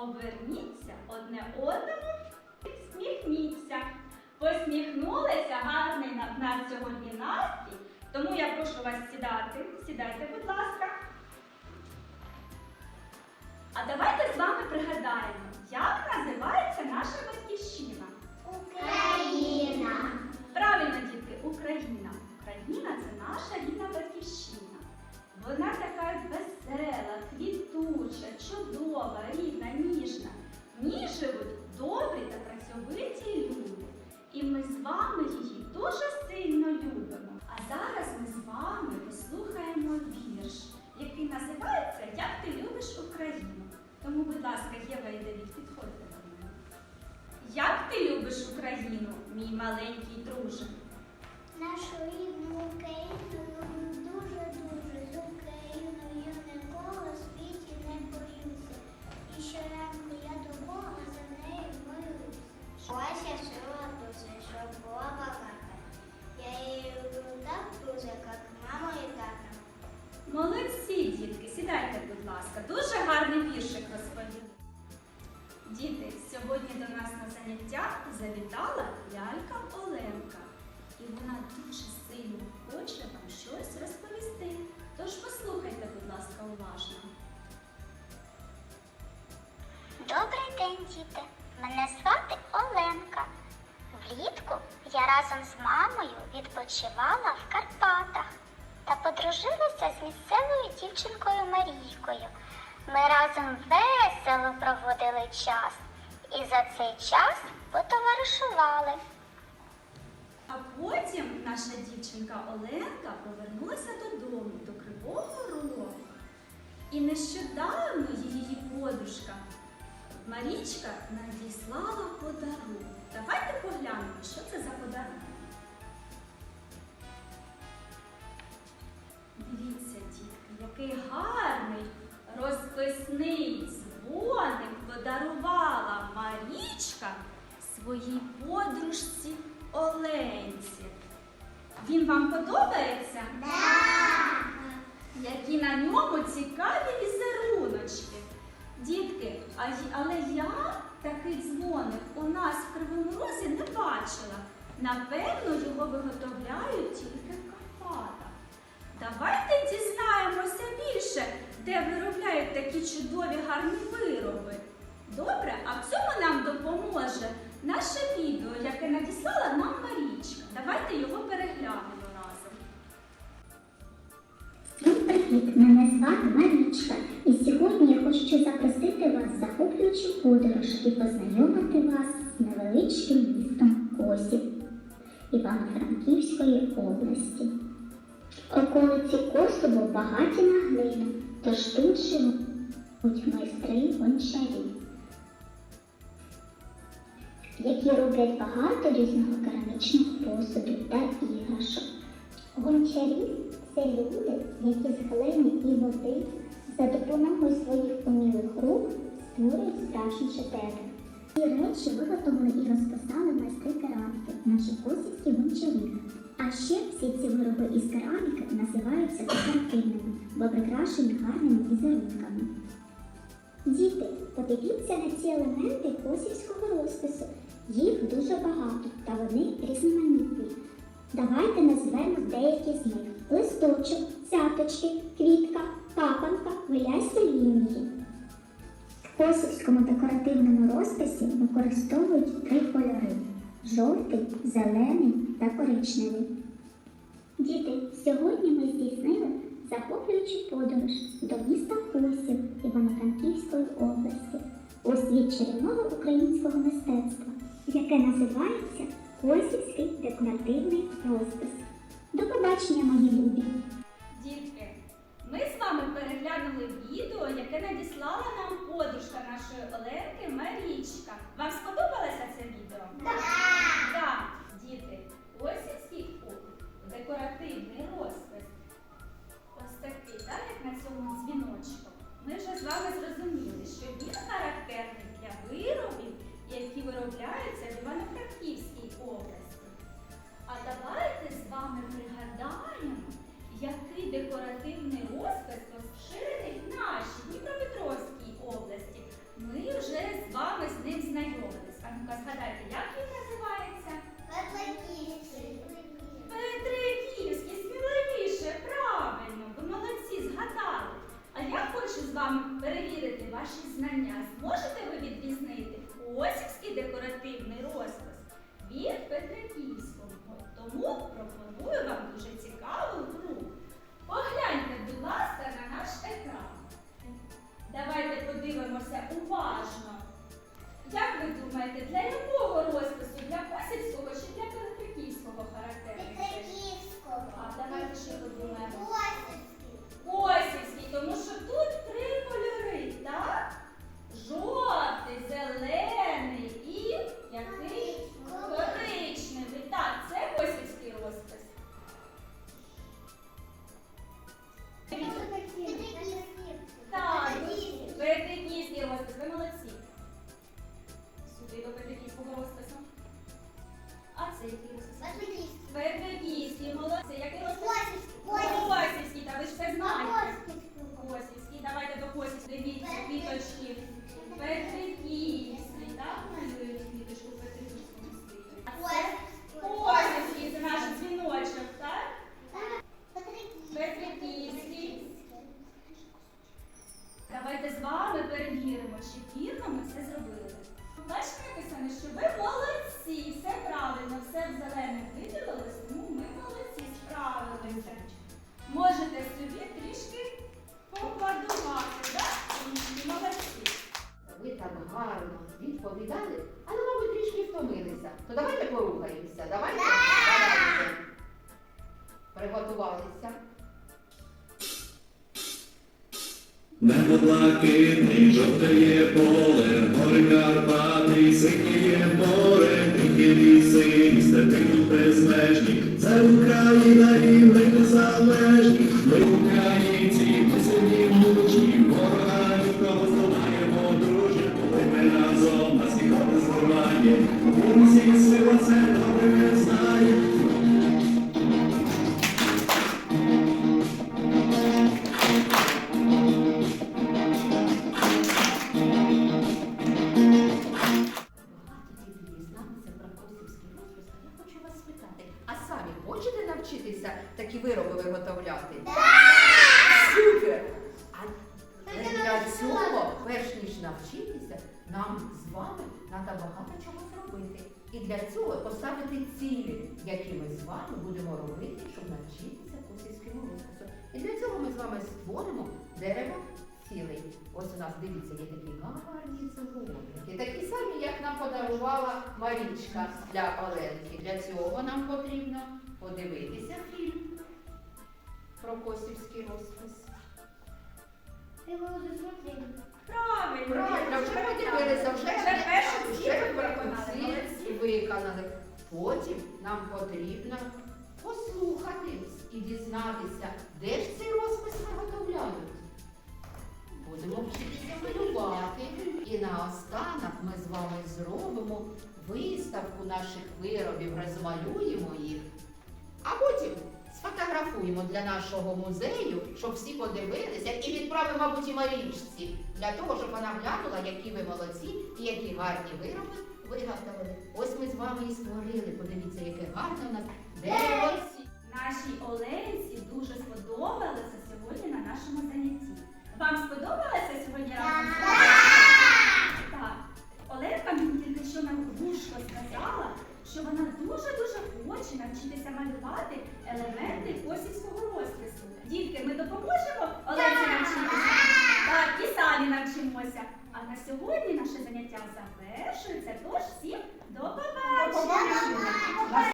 Поверніться одне одному, сміхніться. Посміхнулися, гарний на нас сьогодні настрій. Тому я прошу вас сідати. Сідайте, будь ласка. А давайте з вами пригадаємо, сідайте, будь ласка. Дуже гарний віршик розповіли. Діти, сьогодні до нас на заняття завітала лялька Оленка. І вона дуже сильно хоче вам щось розповісти. Тож послухайте, будь ласка, уважно. Добрий день, діти! Мене звати Оленка. Влітку я разом з мамою відпочивала в Карпатах та подружилася з місцевою дівчинкою Марійкою. Ми разом весело проводили час і за цей час потоваришували. А потім наша дівчинка Оленка повернулася додому до Кривого Рогу. І нещодавно її подружка Марічка надіслала подарунок. Давайте поглянемо, що Він вам? Які на ньому цікаві візеруночки. Дітки, але я такий дзвоник у нас в Кривому Розі не бачила. Напевно, його виготовляють тільки в Карпатах. Давайте дізнаємося більше, де виробляють такі чудові гарні вироби. Добре, а в цьому нам допоможе наше відео, яке надіслала нам Марічка. Давайте його переглянемо Всім! Мене звати Марічка, і сьогодні я хочу запросити вас в захоплюючу подорож і познайомити вас з невеличким містом Косів Івано-Франківської області. Околиці Косово багаті на глину, тож тут живуть майстри гончарі, які роблять багато різного керамічного посуду та іграшок. Гончарі це люди, які з глини і води за допомогою своїх умілих рук створюють справжні шедеври. Ці речі виготовили і розписали майстри кераміки, наші косівські гончарі. А ще всі ці вироби із кераміки називаються декоративними, бо прикрашені гарними візерунками. Діти, подивіться на ці елементи косівського розпису. Їх дуже багато та вони різноманітні. Давайте назвемо деякі з них: листочок, цяточки, квітка, капанка, вилясті лінії. В косівському декоративному розписі використовують три кольори: жовтий, зелений та коричневий. Діти, сьогодні ми здійснили захоплюючу подорож до міста Косів Івано-Франківської області у світ чарівного українського мистецтва, яке називається Косівський декоративний розпис. Побачення, мої любі! Дітки, ми з вами переглянули відео, яке надіслала нам подружка нашої Оленки Марічка. Вам сподобалося це відео? Так! Так, діти, осінський декоративний розпис. Ось такий, так, як на цьому дзвіночку. Ми вже з вами зрозуміли, що він характерний для виробів, які виробляються Небо блакитний, жовтеє поле, гори Карпати, синіє море, тихі ліси, і степи тут безмежні. Це Україна і ми незалежні. Ми українці, такі вироби виготовляти? Супер! А для цього, перш ніж навчитися, нам з вами треба багато чого зробити. І для цього поставити цілі, які ми з вами будемо робити, щоб навчитися косівському розпису. І для цього ми з вами створимо дерево цілий. Ось у нас дивіться, є такі гарні цеглинки, такі самі, як нам подарувала Марічка для Оленки. Для цього нам потрібно подивитися фільм нам потрібно послухати і дізнатися, де ж цей розпис виготовляють. Будемо вчитися малювати. І наостанок ми з вами зробимо виставку наших виробів, розмалюємо їх, а потім сфотографуємо для нашого музею, щоб всі подивилися, і відправимо, мабуть, і Марічці, для того, щоб вона глянула, які ви молодці і які гарні вироби виготовили. Ось ми з вами і створили. Подивіться, яке гарне у нас дерево. Нашій Оленці дуже сподобалося сьогодні на нашому занятті. Вам сподобалося сьогодні разом? Так. Оленка мені тільки що на вушко сказала, що вона дуже-дуже хоче навчитися малювати елементи